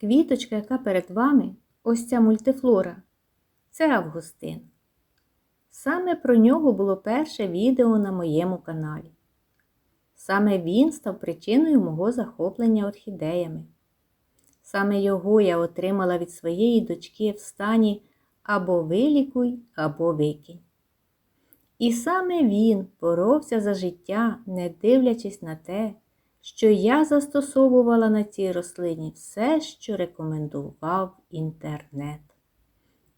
Квіточка, яка перед вами, ось ця мультифлора, це Августин. Саме про нього було перше відео на моєму каналі. Саме він став причиною мого захоплення орхідеями. Саме його я отримала від своєї дочки в стані або вилікуй, або викинь. І саме він боровся за життя, не дивлячись на те, що я застосовувала на цій рослині все, що рекомендував інтернет,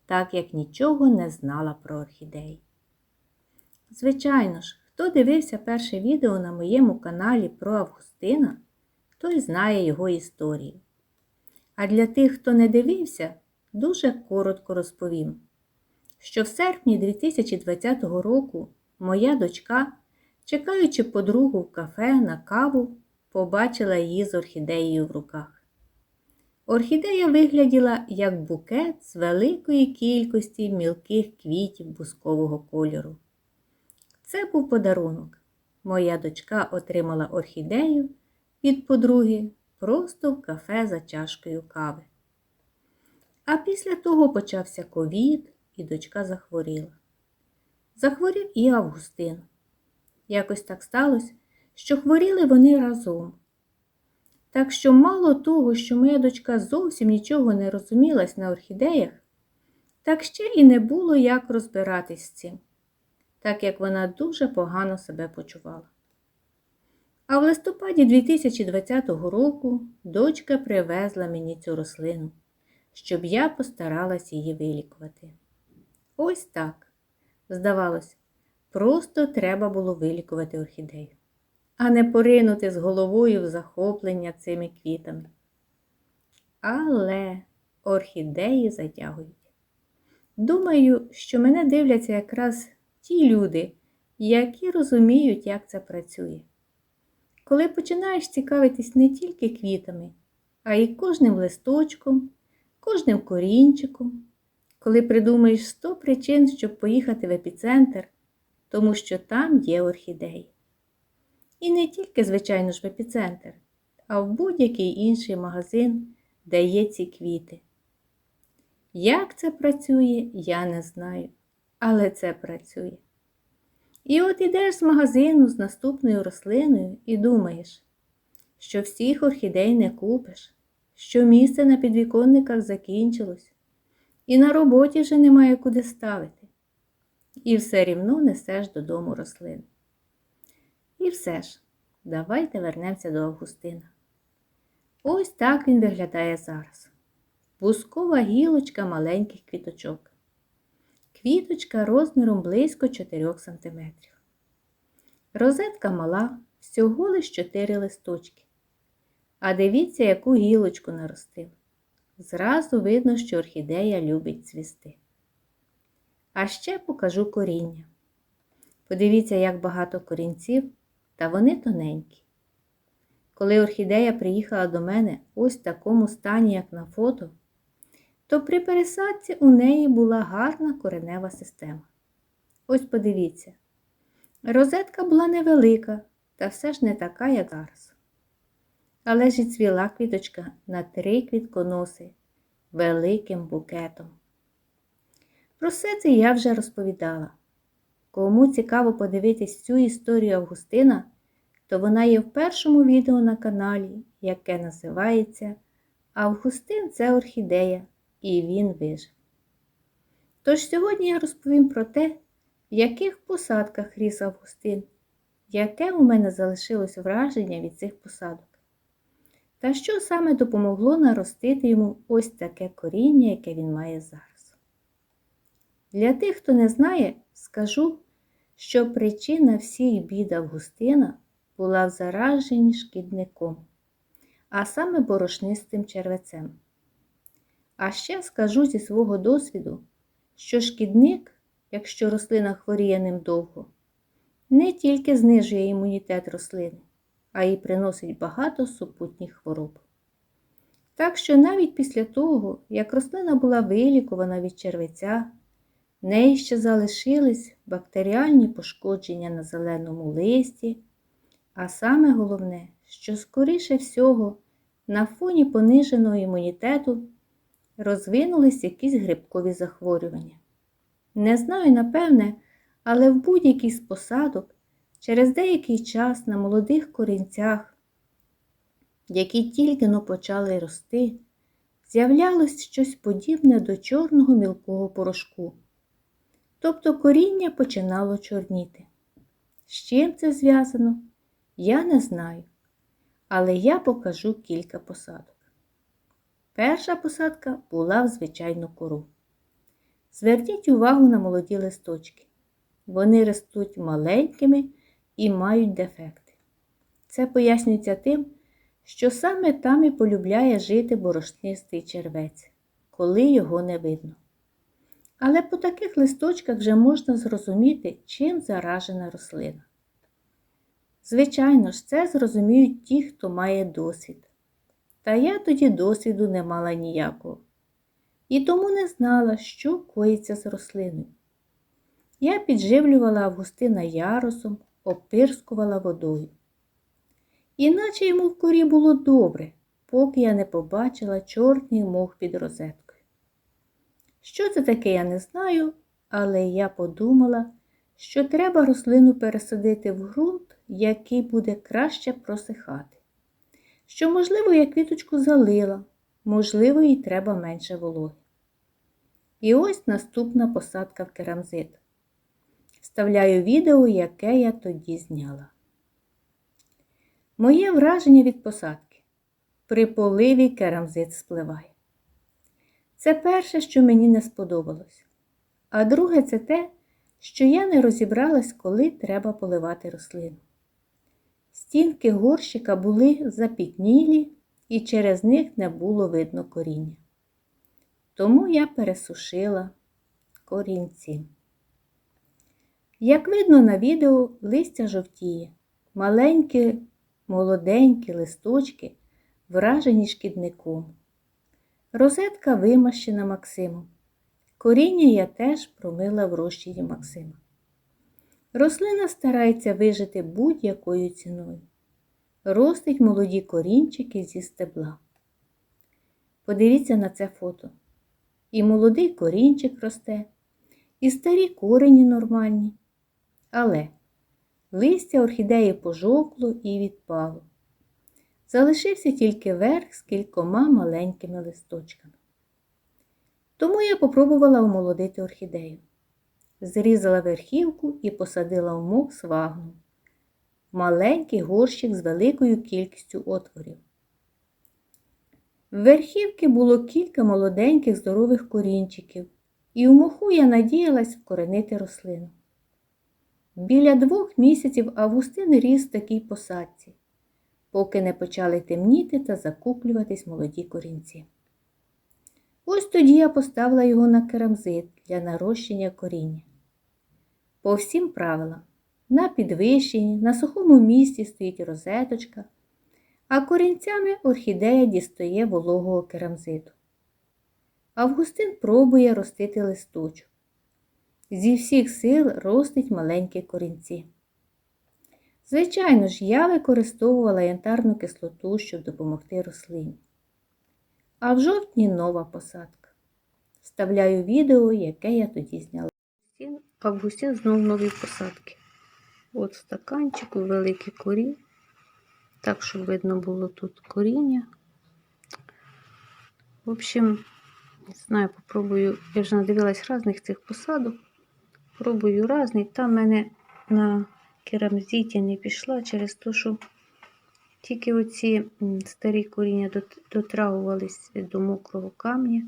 так як нічого не знала про орхідеї. Звичайно ж, хто дивився перше відео на моєму каналі про Августина, той знає його історію. А для тих, хто не дивився, дуже коротко розповім, що в серпні 2020 року моя дочка, чекаючи подругу в кафе на каву, побачила її з орхідеєю в руках. Орхідея вигляділа як букет з великої кількості мілких квітів бускового кольору. Це був подарунок. Моя дочка отримала орхідею від подруги просто в кафе за чашкою кави. А після того почався ковід, і дочка захворіла. Захворів і Августин. Якось так сталося, що хворіли вони разом. Так що мало того, що моя дочка зовсім нічого не розумілась на орхідеях, так ще і не було як розбиратись з цим, так як вона дуже погано себе почувала. А в листопаді 2020 року дочка привезла мені цю рослину, щоб я постаралась її вилікувати. Ось так. Здавалось, просто треба було вилікувати орхідею, а не поринути з головою в захоплення цими квітами. Але орхідеї затягують. Думаю, що мене дивляться якраз ті люди, які розуміють, як це працює. Коли починаєш цікавитись не тільки квітами, а й кожним листочком, кожним корінчиком, коли придумаєш 100 причин, щоб поїхати в епіцентр, тому що там є орхідеї. І не тільки, звичайно ж, в епіцентр, а в будь-який інший магазин, де є ці квіти. Як це працює, я не знаю, але це працює. І от ідеш з магазину з наступною рослиною і думаєш, що всіх орхідей не купиш, що місце на підвіконниках закінчилось, і на роботі вже немає куди ставити. І все рівно несеш додому рослин. І все ж, давайте вернемося до Августина. Ось так він виглядає зараз. Бускова гілочка маленьких квіточок. Квіточка розміром близько 4 см. Розетка мала, всього лиш 4 листочки. А дивіться, яку гілочку наростив. Зразу видно, що орхідея любить цвісти. А ще покажу коріння. Подивіться, як багато корінців, та вони тоненькі. Коли орхідея приїхала до мене ось в такому стані, як на фото, то при пересадці у неї була гарна коренева система. Ось подивіться, розетка була невелика, та все ж не така, як зараз. Але ж і цвіла квіточка на три квітконоси великим букетом. Про все це я вже розповідала. Кому цікаво подивитись цю історію Августина, то вона є в першому відео на каналі, яке називається Августин це орхідея і він вижив. Тож сьогодні я розповім про те, в яких посадках ріс Августин, яке у мене залишилось враження від цих посадок. Та що саме допомогло наростити йому ось таке коріння, яке він має зараз. Для тих, хто не знає, скажу, що причина всіх бід Августина була в зараженні шкідником, а саме борошнистим червецем. А ще скажу зі свого досвіду, що шкідник, якщо рослина хворіє ним довго, не тільки знижує імунітет рослини, а й приносить багато супутніх хвороб. Так що навіть після того, як рослина була вилікувана від червеця, в неї ще залишились бактеріальні пошкодження на зеленому листі, а саме головне, що скоріше всього на фоні пониженого імунітету розвинулись якісь грибкові захворювання. Не знаю, напевне, але в будь-який з посадок через деякий час на молодих корінцях, які тільки но почали рости, з'являлось щось подібне до чорного мілкого порошку. Тобто коріння починало чорніти. З чим це зв'язано, я не знаю, але я покажу кілька посадок. Перша посадка була в звичайну кору. Зверніть увагу на молоді листочки. Вони ростуть маленькими і мають дефекти. Це пояснюється тим, що саме там і полюбляє жити борошнистий червець, коли його не видно. Але по таких листочках вже можна зрозуміти, чим заражена рослина. Звичайно ж, це зрозуміють ті, хто має досвід. Та я тоді досвіду не мала ніякого. І тому не знала, що коїться з рослиною. Я підживлювала Августина ярусом, опирскувала водою. Іначе йому в корі було добре, поки я не побачила чорний мох під розеткою. Що це таке, я не знаю, але я подумала, що треба рослину пересадити в ґрунт, який буде краще просихати. Що, можливо, я квіточку залила, можливо, їй треба менше вологи. І ось наступна посадка в керамзит. Вставляю відео, яке я тоді зняла. Моє враження від посадки. При поливі керамзит спливає. Це перше, що мені не сподобалось. А друге, це те, що я не розібралась, коли треба поливати рослину. Стінки горщика були запітнілі і через них не було видно коріння. Тому я пересушила корінці. Як видно на відео, листя жовтіє, маленькі, молоденькі листочки, вражені шкідником. Розетка вимащена Максимом. Коріння я теж промила в розчині Максима. Рослина старається вижити будь-якою ціною. Ростить молоді корінчики зі стебла. Подивіться на це фото. І молодий корінчик росте, і старі корені нормальні. Але листя орхідеї пожовкло і відпало. Залишився тільки верх з кількома маленькими листочками. Тому я попробувала омолодити орхідею. Зрізала верхівку і посадила в мох свагну. Маленький горщик з великою кількістю отворів. В верхівки було кілька молоденьких здорових корінчиків, і у моху я надіялась вкоренити рослину. Біля двох місяців Августин ріс в такій посадці, поки не почали темніти та закуплюватись молоді корінці. Ось тоді я поставила його на керамзит для нарощення коріння. По всім правилам, на підвищенні, на сухому місці стоїть розеточка, а корінцями орхідея дістає вологого керамзиту. Августин пробує ростити листочок. Зі всіх сил ростить маленькі корінці. Звичайно ж, я використовувала янтарну кислоту, щоб допомогти рослині. А в жовтні нова посадка. Вставляю відео, яке я тоді зняла. Августин знову нові посадки. От стаканчику великі корі. Так, щоб видно було тут коріння. В общем, не знаю, попробую. Я вже надивилась різних цих посадок. Пробую різний. Там мене на керамзиті не пішла через те, що тільки оці старі коріння дотрагувались до мокрого камня,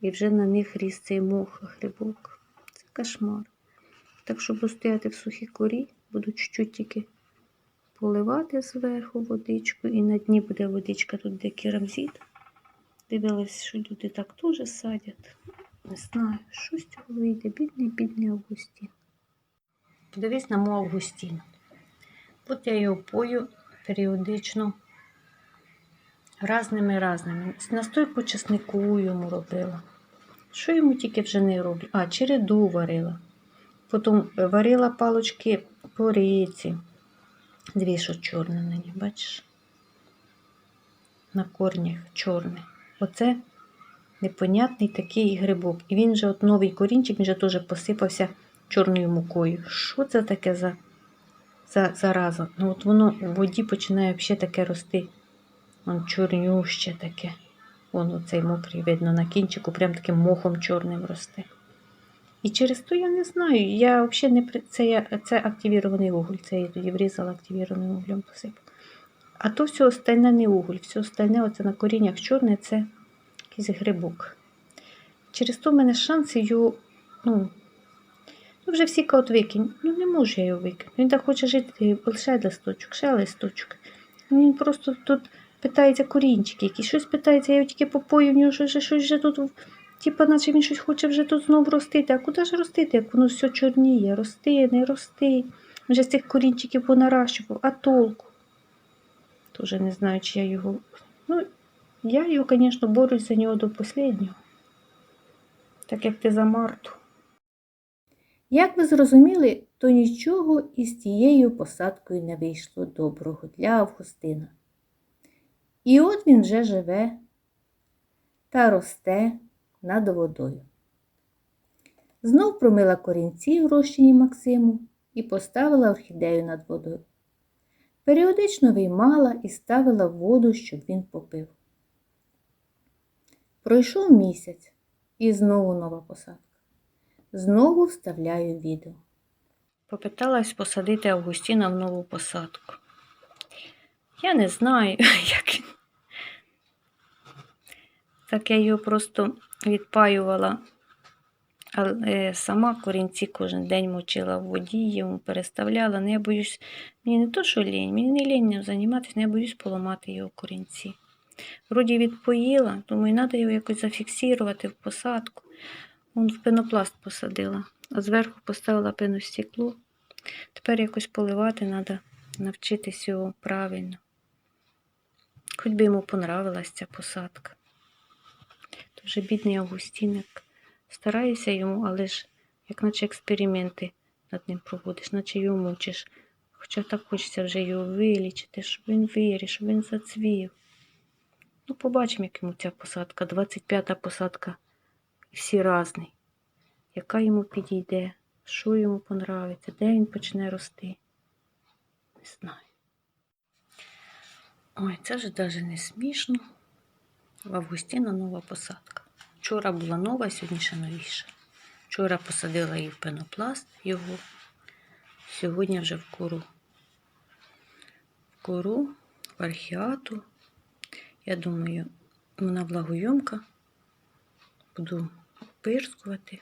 і вже на них ріс цей мох грибок. Це кошмар. Так, щоб стояти в сухій корі, буду чуть-чуть тільки поливати зверху водичку, і на дні буде водичка тут де керамзит. Дивилась, що люди так теж садять. Не знаю, що з цього вийде. Бідний, бідний Августін. Подивись на мого Августіна. От я його пою періодично разними разними. Настойку чеснику йому робила. Що йому тільки вже не роблю? А, череду варила. Потім варила палочки пориці. Дві, що чорні на ній, бачиш? на корнях чорне. Оце непонятний такий грибок. І він же от новий корінчик, він же теж посипався чорною мукою. Що це таке за, за зараза? Ну от воно в воді починає взагалі таке рости. Вон чорнюще таке. Вон оцей мокрий, видно, на кінчику, прям таким мохом чорним росте. І через то я не знаю. Я взагалі не це, я, це активірований уголь. Це я тоді врізала активірованим углем посипала. А то все остальне не уголь, все остальне оце на коріннях чорне, це якийсь грибок. Через то в мене шанси його, ну, вже всі кажуть викинь. Ну не можу я його викинути. Він так хоче жити, лише листочок, ще листочок. Він просто тут питається корінчики, якісь щось питається, я його тільки попою, в нього щось, щось вже тут, типа, наче він щось хоче вже тут знову ростити. А куди ж ростити, як воно все чорніє? Рости, не рости. Вже з цих корінчиків понаращував, а толку? Тоже не знаю, чи я його. Ну, я його, звісно, борюсь за нього до останнього. Так як ти за Марту. Як ви зрозуміли, то нічого із тією посадкою не вийшло доброго для Августина. І от він вже живе та росте над водою. Знов промила корінці в розчині Максиму і поставила орхідею над водою. Періодично виймала і ставила в воду, щоб він попив. Пройшов місяць і знову нова посадка. Знову вставляю відео. Попиталась посадити Августіна в нову посадку. Я не знаю, як він. Так я його просто відпаювала. Але сама корінці кожен день мочила в воді, йому переставляла. Ну, я боюсь, мені не то, що лінь, мені не лінь займатися, але я боюсь поламати його корінці. Вроді відпоїла, думаю, треба його якось зафіксувати в посадку. Вон в пенопласт посадила, а зверху поставила пеностекло. Тепер якось поливати треба, навчитись його правильно. Хоч би йому понравилась ця посадка. Дуже бідний Августінок. Стараюся йому, але ж як наче експерименти над ним проводиш, наче його мучиш. Хоча так хочеться вже його вилічити, щоб він виріс, щоб він зацвів. Ну, побачимо, як йому ця посадка. 25-та посадка. Всі різні. Яка йому підійде, що йому понравиться, де він почне рости. Не знаю. Ой, це ж навіть не смішно. В Августіна нова посадка. Вчора була нова, сьогодні ще новіша. Вчора посадила її в пенопласт його. Сьогодні вже в кору. В кору, в архіату. Я думаю, вона влагойомка. Буду пирскувати.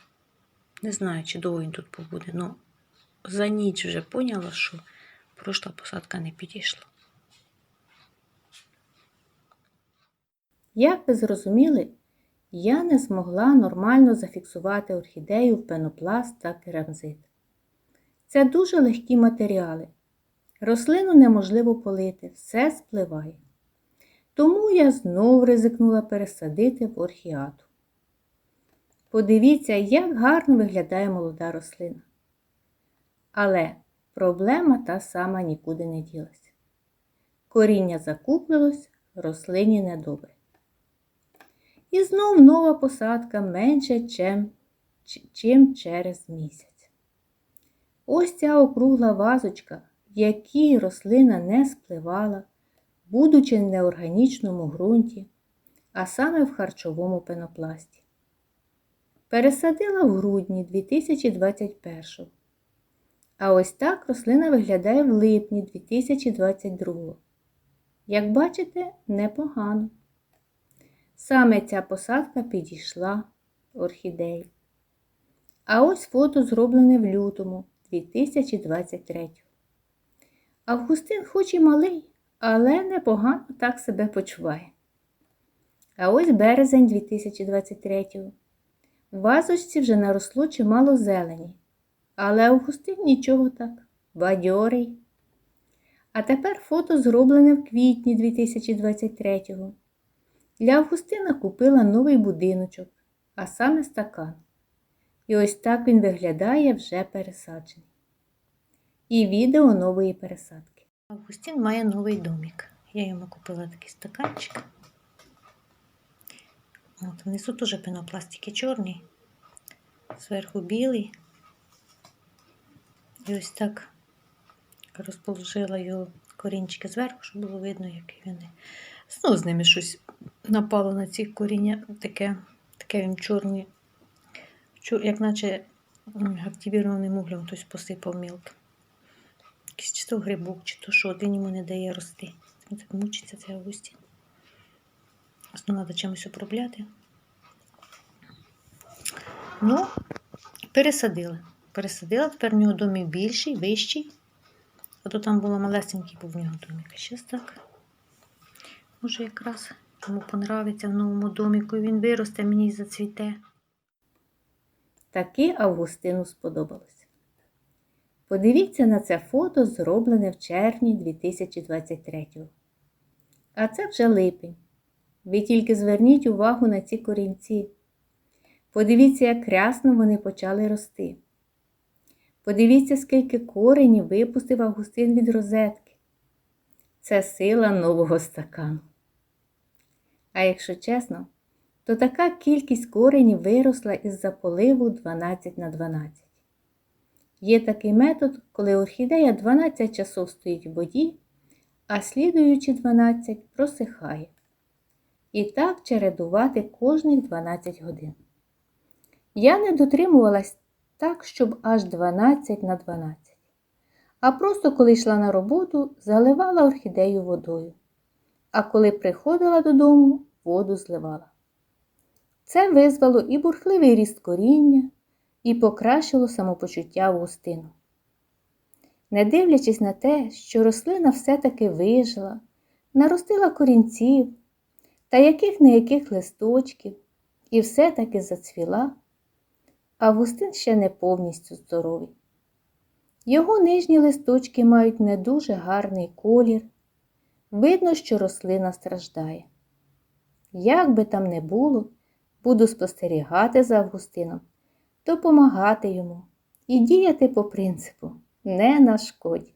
Не знаю, чи довго він тут побуде, але за ніч вже поняла, що пройшла посадка не підійшла. Як ви зрозуміли, я не змогла нормально зафіксувати орхідею в пенопласт та керамзит. Це дуже легкі матеріали. Рослину неможливо полити, все спливає. Тому я знов ризикнула пересадити в орхіату. Подивіться, як гарно виглядає молода рослина. Але проблема та сама нікуди не ділася. Коріння закуплилось, рослині недобре. І знов нова посадка менше, чим, чим через місяць. Ось ця округла вазочка, в якій рослина не спливала, будучи в неорганічному ґрунті, а саме в харчовому пенопласті. Пересадила в грудні 2021 А ось так рослина виглядає в липні 2022 Як бачите, непогано. Саме ця посадка підійшла орхідеї. А ось фото зроблене в лютому 2023. Августин хоч і малий, але непогано так себе почуває. А ось березень 2023. В вазочці вже наросло чимало зелені, але Августин нічого так, бадьорий. А тепер фото зроблене в квітні 2023-го. Для Августина купила новий будиночок, а саме стакан. І ось так він виглядає вже пересаджений. І відео нової пересадки. Августин має новий домик. Я йому купила такий стаканчик. От, внизу теж пенопластики чорний, зверху білий. І ось так розположила його корінчики зверху, щоб було видно, які вони. Знову з ними щось напало на ці коріння, таке, таке він чорні, чор, як наче м, активірованим углем хтось посипав мілко. Якийсь чи то грибок, чи то що, він йому не дає рости. Він так мучиться, цей Августін. Знову треба чимось обробляти. Ну, пересадила. Пересадила, тепер в нього домик більший, вищий. А то там було малесенький, був в нього домик. Зараз так. Може, якраз йому понравиться в новому доміку, і він виросте, мені зацвіте. Таки Августину сподобалось. Подивіться на це фото, зроблене в червні 2023 А це вже липень. Ви тільки зверніть увагу на ці корінці. Подивіться, як рясно вони почали рости. Подивіться, скільки коренів випустив Августин від розетки. Це сила нового стакану. А якщо чесно, то така кількість коренів виросла із заполиву 12 на 12. Є такий метод, коли орхідея 12 часов стоїть в воді, а слідуючі 12 просихає. І так чередувати кожних 12 годин. Я не дотримувалась так, щоб аж 12 на 12. А просто, коли йшла на роботу, заливала орхідею водою. А коли приходила додому, воду зливала. Це визвало і бурхливий ріст коріння, і покращило самопочуття Августину. Не дивлячись на те, що рослина все-таки вижила, наростила корінців та яких не яких листочків, і все-таки зацвіла, Августин ще не повністю здоровий. Його нижні листочки мають не дуже гарний колір. Видно, що рослина страждає. Як би там не було, буду спостерігати за Августином, допомагати йому і діяти по принципу не нашкодь.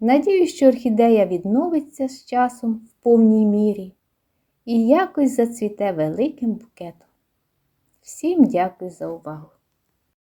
Надію, що орхідея відновиться з часом в повній мірі і якось зацвіте великим букетом. Всім дякую за увагу!